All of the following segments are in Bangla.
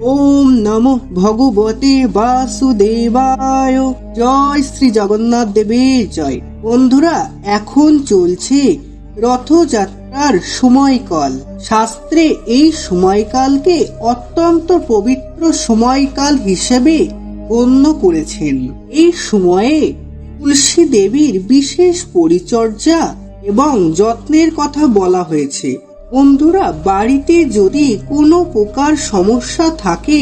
ওম নমো ভগবতে বাসুদেবায়। জয় শ্রী জগন্নাথ দেবের জয়। বন্ধুরা, এখন চলছে রথযাত্রার সময়কাল। শাস্ত্রে এই সময়কালকে অত্যন্ত পবিত্র সময়কাল হিসেবে গণ্য করেছেন। এই সময়ে তুলসী দেবীর বিশেষ পরিচর্যা এবং যত্নের কথা বলা হয়েছে। বন্ধুরা, বাড়িতে যদি কোনো প্রকার সমস্যা থাকে,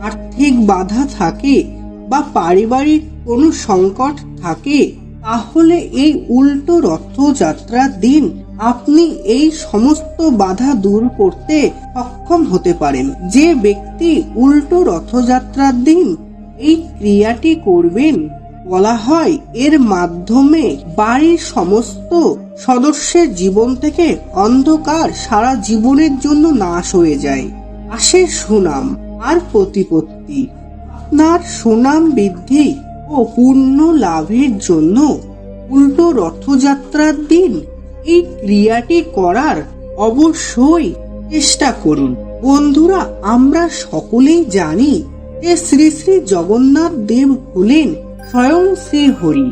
আর্থিক বাধা থাকে বা পারিবারিক কোনো সংকট থাকে, তাহলে এই উল্টো রথযাত্রার দিন আপনি এই সমস্ত বাধা দূর করতে সক্ষম হতে পারেন। যে ব্যক্তি উল্টো রথযাত্রার দিন এই ক্রিয়াটি করবেন বলা হয়, এর মাধ্যমে বাড়ির সমস্ত সদস্যের জীবন থেকে অন্ধকার সারা জীবনের জন্য নাশ হয়ে যায়। আসে সুনাম আর প্রতিপত্তি। আপনার সুনাম বৃদ্ধি ও পূর্ণ লাভের জন্য উল্টো রথযাত্রার দিন এই ক্রিয়াটি করার অবশ্যই চেষ্টা করুন। বন্ধুরা, আমরা সকলেই জানি যে শ্রী শ্রী জগন্নাথ দেব হলেন স্বয়ং শ্রী হরি।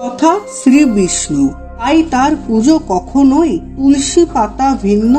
তথা শ্রী বিষ্ণু। তাই তার পুজো কখনোই তুলসী পাতা ভিন্ন,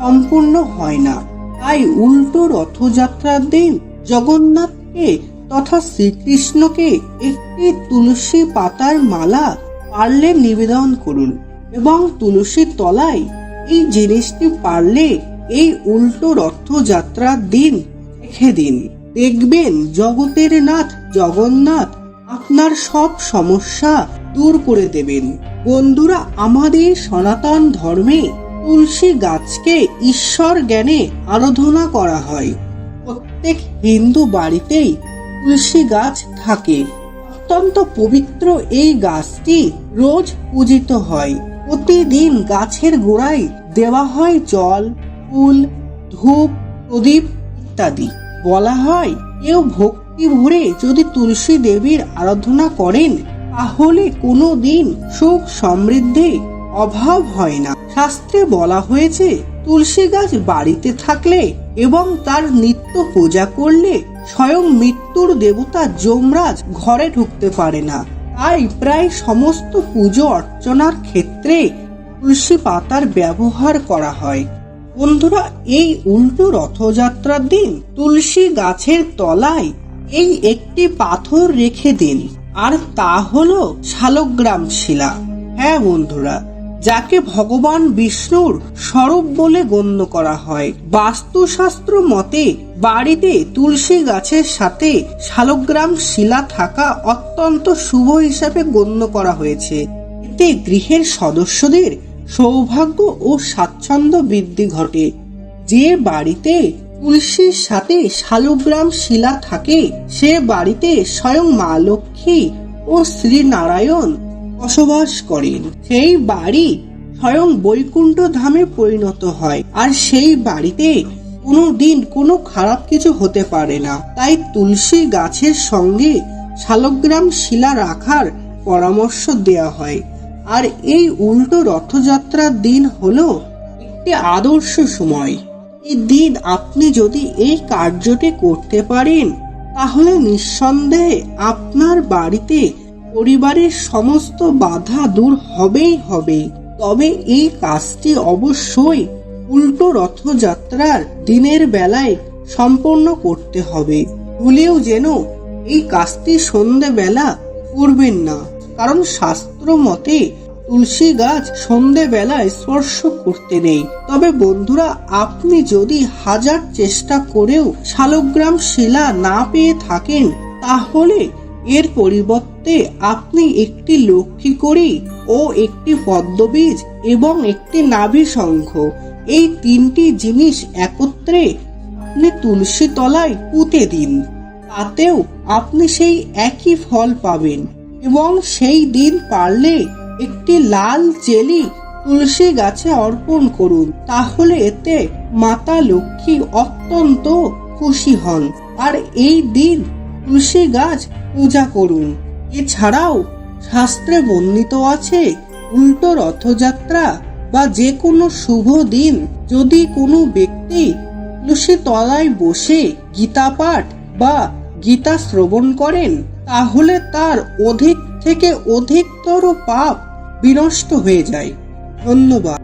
সম্পূর্ণ হয় না। তাই উল্টো রথযাত্রার দিন জগন্নাথকে তথা শ্রীকৃষ্ণকে একটি তুলসী পাতার মালা পারলে নিবেদন করুন এবং তুলসীর তলায় এই জিনিসটি পারলে এই উল্টো রথযাত্রার দিন রেখে দিন। দেখবেন জগতের নাথ জগন্নাথ আপনার সব সমস্যা দূর করে দেবেন। বন্ধুরা, আমাদের সনাতন ধর্মে তুলসী গাছকে ঈশ্বর জ্ঞানে আরাধনা করা হয়। প্রত্যেক হিন্দু বাড়িতেই তুলসী গাছ থাকে। অত্যন্ত পবিত্র এই গাছটি রোজ পূজিত হয়। প্রতিদিন গাছের গোড়ায় দেওয়া হয় জল, ফুল, ধূপ, প্রদীপ ইত্যাদি। বলা হয়, কেউ ভক্তি ভরে যদি তুলসী দেবীর আরাধনা করেন, তাহলে কোনো দিন সুখ সমৃদ্ধি অভাব হয় না। শাস্ত্রে বলা হয়েছে, তুলসী গাছ বাড়িতে থাকলে এবং তার নিত্য পূজা করলে স্বয়ং মৃত্যুর দেবতা যমরাজ ঘরে ঢুকতে পারে না। তাই প্রায় সমস্ত পুজো অর্চনার ক্ষেত্রে তুলসী পাতার ব্যবহার করা হয়। বন্ধুরা, এই উল্টো রথযাত্রার দিন তুলসী গাছের তলায় এই একটি পাথর রেখে দিন। আর তা হলো শালগ্রাম শিলা। হ্যাঁ বন্ধুরা, যাকে ভগবান বিষ্ণুর স্বরূপ বলে গণ্য করা হয়। বাস্তুশাস্ত্র মতে বাড়িতে তুলসী গাছের সাথে শালগ্রাম শিলা থাকা অত্যন্ত শুভ হিসাবে গণ্য করা হয়েছে। এতে গৃহের সদস্যদের সৌভাগ্য ও স্বাচ্ছন্দ্য বৃদ্ধি ঘটে। যে বাড়িতে তুলসীর সাথে শালগ্রাম শিলা থাকে, সে বাড়িতে স্বয়ং মা লক্ষ্মী ও শ্রী নারায়ণ বসবাস করেন। সেই বাড়ি স্বয়ং বৈকুণ্ঠ ধামে পরিণত হয় আর সেই বাড়িতে কোনো দিন কোনো খারাপ কিছু হতে পারে না। তাই তুলসী গাছের সঙ্গে শালগ্রাম শিলা রাখার পরামর্শ দেওয়া হয়। আর এই উল্টো রথযাত্রার দিন হলো একটি আদর্শ সময়। দিন আপনি যদি এই কার্যটি করতে পারেন, তাহলে নিঃসন্দেহে আপনার বাড়িতে পরিবারের সমস্ত বাধা দূর হবেই হবে। তবে এই কাজটি অবশ্যই উল্টো রথযাত্রার দিনের বেলায় সম্পন্ন করতে হবে। ভুলেও যেন এই কাজটি সন্ধেবেলা করবেন না। কারণ শাস্ত্র মতে তুলসী গাছ সন্ধেবেলায় স্পর্শ করতে নেই। তবে বন্ধুরা, আপনি যদি হাজার চেষ্টা করেও শালগ্রাম শিলা না পেয়ে থাকেন, তাহলে এর পরিবর্তে আপনি একটি লক্ষ্মী করি ও একটি পদ্মবীজ এবং একটি নাভি এই তিনটি জিনিস একত্রে আপনি তুলসী তলায় পুঁতে দিন। তাতেও আপনি সেই একই ফল পাবেন এবং সেই দিন পারলে একটি লাল জেলি তুলসী গাছে অর্পণ করুন, তাহলে এতে মাতা লক্ষ্মী অত্যন্ত খুশি হন। আর এই দিন তুলসী গাছ পূজা করুন। এছাড়াও শাস্ত্রে বর্ণিত আছে, উল্টো রথযাত্রা বা যে কোনো শুভ দিন যদি কোনো ব্যক্তি তুলসী তলায় বসে গীতা পাঠ বা গীতা শ্রবণ করেন, তাহলে তার অধিক থেকে অধিকতর পাপ বিনষ্ট হয়ে যায়। ধন্যবাদ।